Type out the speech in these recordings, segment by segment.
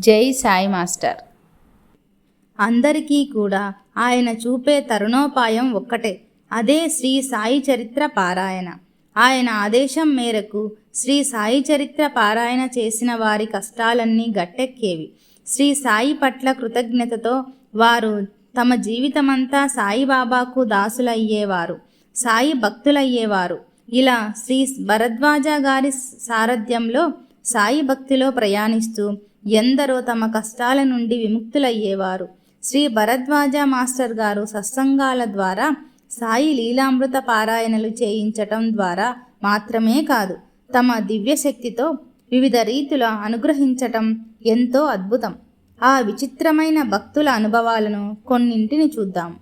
జై సాయి మాస్టర్. అందరికీ కూడా ఆయన చూపే తరుణోపాయం ఒక్కటే అదే శ్రీ సాయి చరిత్ర పారాయణ. ఆయన ఆదేశం మేరకు శ్రీ సాయి చరిత్ర పారాయణ చేసిన వారి కష్టాలన్నీ గట్టెక్కేవి. శ్రీ సాయి పట్ల కృతజ్ఞతతో వారు తమ జీవితమంతా సాయిబాబాకు దాసులయ్యేవారు సాయి భక్తులయ్యేవారు. ఇలా శ్రీ భరద్వాజ గారి సారథ్యంలో సాయి భక్తిలో ప్రయాణిస్తూ ఎందరో తమ కష్టాల నుండి విముక్తులయ్యేవారు. శ్రీ భరద్వాజ మాస్టర్ గారు సత్సంగాల ద్వారా సాయి లీలామృత పారాయణలు చేయించటం ద్వారా మాత్రమే కాదు తమ దివ్యశక్తితో వివిధ రీతుల అనుగ్రహించటం ఎంతో అద్భుతం. ఆ విచిత్రమైన భక్తుల అనుభవాలను కొన్నింటిని చూద్దాం.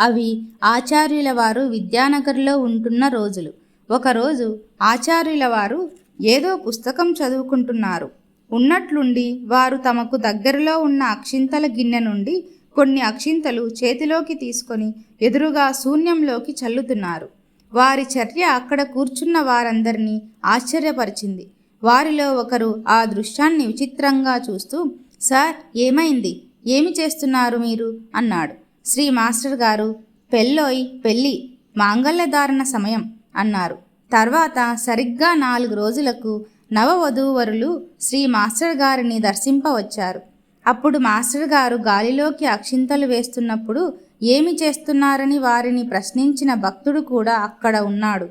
అవి ఆచార్యుల వారు విద్యానగర్లో ఉంటున్న రోజులు. ఒకరోజు ఆచార్యుల వారు ఏదో పుస్తకం చదువుకుంటున్నారు. ఉన్నట్లుండి వారు తమకు దగ్గరలో ఉన్న అక్షింతల గిన్నె నుండి కొన్ని అక్షింతలు చేతిలోకి తీసుకొని ఎదురుగా శూన్యంలోకి చల్లుతున్నారు. వారి చర్య అక్కడ కూర్చున్న వారందరినీ ఆశ్చర్యపరిచింది. వారిలో ఒకరు ఆ దృశ్యాన్ని విచిత్రంగా చూస్తూ సార్ ఏమైంది? ఏమి చేస్తున్నారు మీరు? అన్నాడు. శ్రీ మాస్టర్ గారు పెళ్ళోయ్ పెళ్ళి మాంగళ్యధారణ సమయం అన్నారు. తర్వాత సరిగ్గా నాలుగు రోజులకు నవవధూవరులు శ్రీ మాస్టర్ గారిని దర్శింపవచ్చారు. అప్పుడు మాస్టర్ గారు గాలిలోకి అక్షింతలు వేస్తున్నప్పుడు ఏమి చేస్తున్నారని వారిని ప్రశ్నించిన భక్తుడు కూడా అక్కడ ఉన్నాడు.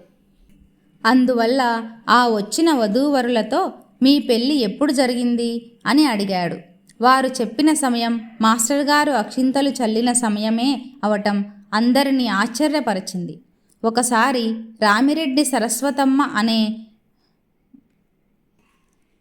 అందువల్ల ఆ వచ్చిన వధూవరులతో మీ పెళ్ళి ఎప్పుడు జరిగింది? అని అడిగాడు. వారు చెప్పిన సమయం మాస్టర్ గారు అక్షింతలు చల్లిన సమయమే అవటం అందరినీ ఆశ్చర్యపరిచింది. ఒకసారి రామిరెడ్డి సరస్వతమ్మ అనే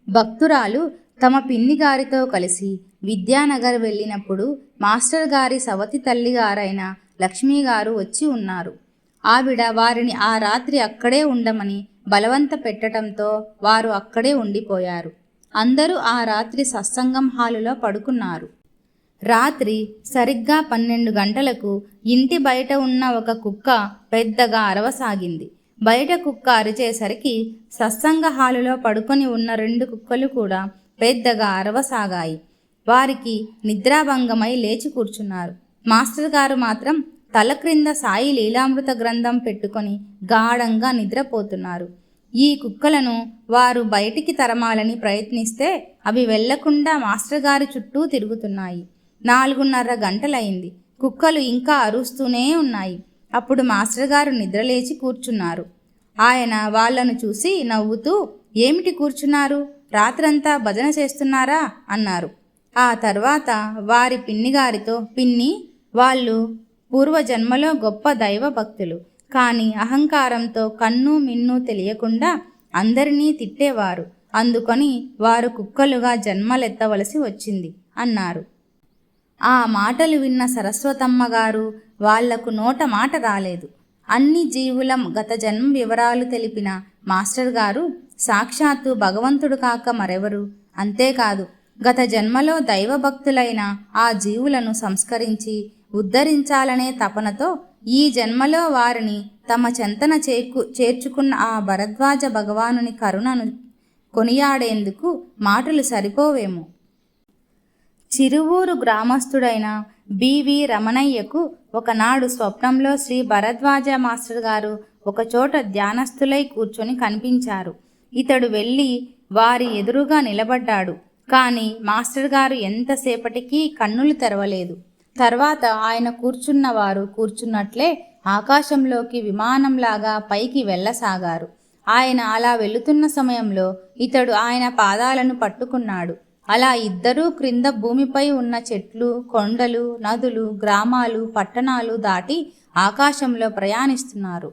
భక్తురాలు తమ పిన్ని గారితో కలిసి విద్యానగర్ వెళ్ళినప్పుడు మాస్టర్ గారి సవతి తల్లి గారైన లక్ష్మీ గారు వచ్చి ఉన్నారు. ఆవిడ వారిని ఆ రాత్రి అక్కడే ఉండమని బలవంత పెట్టడంతో వారు అక్కడే ఉండిపోయారు. అందరూ ఆ రాత్రి సత్సంగం హాలులో పడుకున్నారు. రాత్రి సరిగ్గా పన్నెండు గంటలకు ఇంటి బయట ఉన్న ఒక కుక్క పెద్దగా అరవసాగింది. బయట కుక్క అరిచేసరికి సత్సంగ హాలులో పడుకొని ఉన్న రెండు కుక్కలు కూడా పెద్దగా అరవసాగాయి. వారికి నిద్రాభంగమై లేచి కూర్చున్నారు. మాస్టర్ గారు మాత్రం తల క్రింద సాయి లీలామృత గ్రంథం పెట్టుకొని గాఢంగా నిద్రపోతున్నారు. ఈ కుక్కలను వారు బయటికి తరమాలని ప్రయత్నిస్తే అవి వెళ్ళకుండా మాస్టర్ గారి చుట్టూ తిరుగుతున్నాయి. నాలుగున్నర గంటలైంది. కుక్కలు ఇంకా అరుస్తూనే ఉన్నాయి. అప్పుడు మాస్టర్ గారు నిద్రలేచి కూర్చున్నారు. ఆయన వాళ్ళను చూసి నవ్వుతూ ఏమిటి కూర్చున్నారు? రాత్రంతా భజన చేస్తున్నారా? అన్నారు. ఆ తర్వాత వారి పిన్నిగారితో పిన్ని వాళ్ళు పూర్వజన్మలో గొప్ప దైవ భక్తులు. కానీ అహంకారంతో కన్ను మిన్ను తెలియకుండా అందరినీ తిట్టేవారు. అందుకొని వారు కుక్కలుగా జన్మలెత్తవలసి వచ్చింది అన్నారు. ఆ మాటలు విన్న సరస్వతమ్మ గారు వాళ్ళకు నోట మాట రాలేదు. అన్ని జీవుల గత జన్మ వివరాలు తెలిపిన మాస్టర్ గారు సాక్షాత్తు భగవంతుడు కాక మరెవరు? అంతేకాదు గత జన్మలో దైవభక్తులైన ఆ జీవులను సంస్కరించి ఉద్ధరించాలనే తపనతో ఈ జన్మలో వారిని తమ చెంతన చేకు చేర్చుకున్న ఆ భరద్వాజ భగవానుని కరుణను కొనియాడేందుకు మాటలు సరిపోవేమో. చిరువూరు గ్రామస్థుడైన బివి రమణయ్యకు ఒకనాడు స్వప్నంలో శ్రీ భరద్వాజ మాస్టర్ గారు ఒకచోట ధ్యానస్థులై కూర్చొని కనిపించారు. ఇతడు వెళ్ళి వారి ఎదురుగా నిలబడ్డాడు. కానీ మాస్టర్ గారు ఎంతసేపటికి కన్నులు తెరవలేదు. తర్వాత ఆయన కూర్చున్న వారు కూర్చున్నట్లే ఆకాశంలోకి విమానంలాగా పైకి వెళ్ళసాగారు. ఆయన అలా వెళుతున్న సమయంలో ఇతడు ఆయన పాదాలను పట్టుకున్నాడు. అలా ఇద్దరూ క్రింద భూమిపై ఉన్న చెట్లు కొండలు నదులు గ్రామాలు పట్టణాలు దాటి ఆకాశంలో ప్రయాణిస్తున్నారు.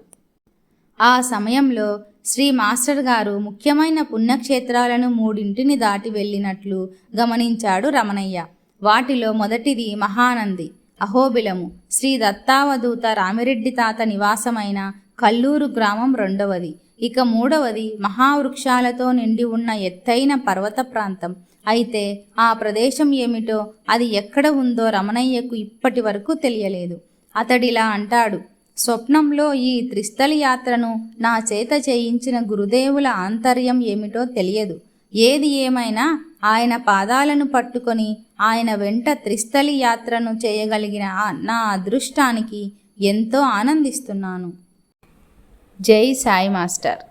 ఆ సమయంలో శ్రీ మాస్టర్ గారు ముఖ్యమైన పుణ్యక్షేత్రాలను మూడింటిని దాటి వెళ్ళినట్లు గమనించాడు రమణయ్య. వాటిలో మొదటిది మహానంది అహోబిలము. శ్రీ దత్తావధూత రామిరెడ్డి తాత నివాసమైన కల్లూరు గ్రామం రెండవది. ఇక మూడవది మహావృక్షాలతో నిండి ఉన్న ఎత్తైన పర్వత ప్రాంతం. అయితే ఆ ప్రదేశం ఏమిటో అది ఎక్కడ ఉందో రమణయ్యకు ఇప్పటి వరకు తెలియలేదు. అతడిలా అంటాడు స్వప్నంలో ఈ త్రిస్థలి యాత్రను నా చేత చేయించిన గురుదేవుల ఆంతర్యం ఏమిటో తెలియదు. ఏది ఏమైనా ఆయన పాదాలను పట్టుకొని ఆయన వెంట త్రిస్థలి యాత్రను చేయగలిగిన నా అదృష్టానికి ఎంతో ఆనందిస్తున్నాను. జై సాయి మాస్టర్.